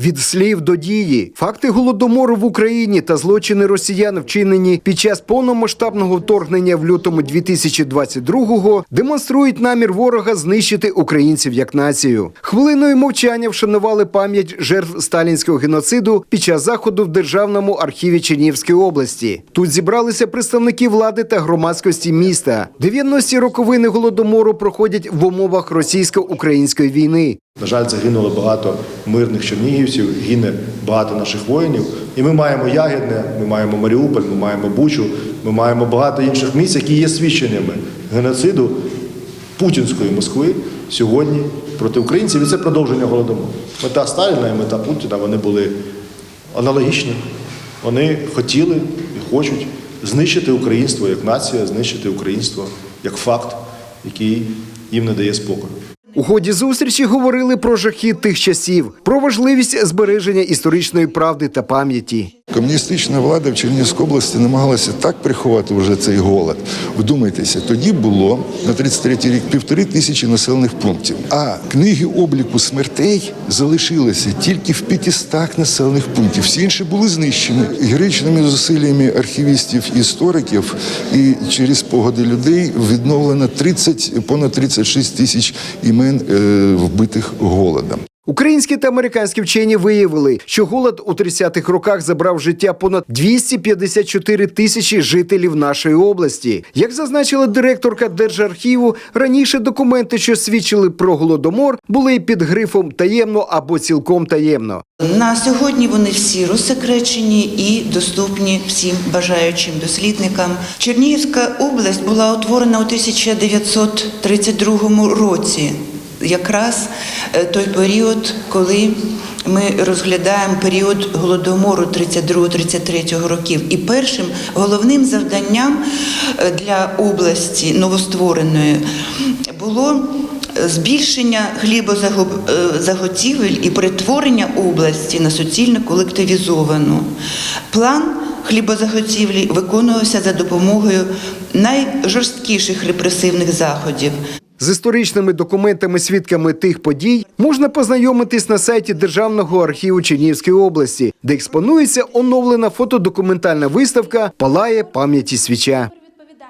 Від слів до дії факти голодомору в Україні та злочини росіян, вчинені під час повномасштабного вторгнення в лютому 2022-го, демонструють намір ворога знищити українців як націю. Хвилиною мовчання вшанували пам'ять жертв сталінського геноциду під час заходу в державному архіві Чернігівської області. Тут зібралися представники влади та громадськості міста. 90-ті роковини голодомору проходять в умовах російсько-української війни. На жаль, загинуло багато мирних чернігівців, гине багато наших воїнів. І ми маємо Ягідне, ми маємо Маріуполь, ми маємо Бучу, ми маємо багато інших місць, які є свідченнями геноциду путінської Москви сьогодні проти українців. І це продовження голодомору. Мета Сталіна і мета Путіна вони були аналогічні. Вони хотіли і хочуть знищити українство як нація, знищити українство як факт, який їм не дає спокою. У ході зустрічі говорили про жахи тих часів, про важливість збереження історичної правди та пам'яті. Комуністична влада в Чернігівській області намагалася так приховати вже цей голод. Вдумайтеся, тоді було на 33-й рік півтори тисячі населених пунктів. А книги обліку смертей залишилися тільки в 500 населених пунктів. Всі інші були знищені героїчними зусиллями архівістів і істориків. І через погоди людей відновлено 30, понад 36 тисяч імен е, вбитих голодом. Українські та американські вчені виявили, що голод у 30-х роках забрав життя понад 254 тисячі жителів нашої області. Як зазначила директорка Держархіву, раніше документи, що свідчили про голодомор, були під грифом таємно або цілком таємно. На сьогодні вони всі розсекречені і доступні всім бажаючим дослідникам. Чернігівська область була утворена у 1932 році, якраз е, той період, коли ми розглядаємо період голодомору 32-33 років. І першим головним завданням е, для області новоствореної було збільшення хлібозаготівель і перетворення області на суцільно колективізовану. План хлібозаготівлі виконувався за допомогою найжорсткіших репресивних заходів. З історичними документами, свідками тих подій можна познайомитись на сайті Державного архіву Чернігівської області, де експонується оновлена фотодокументальна виставка Палає пам'яті свіча.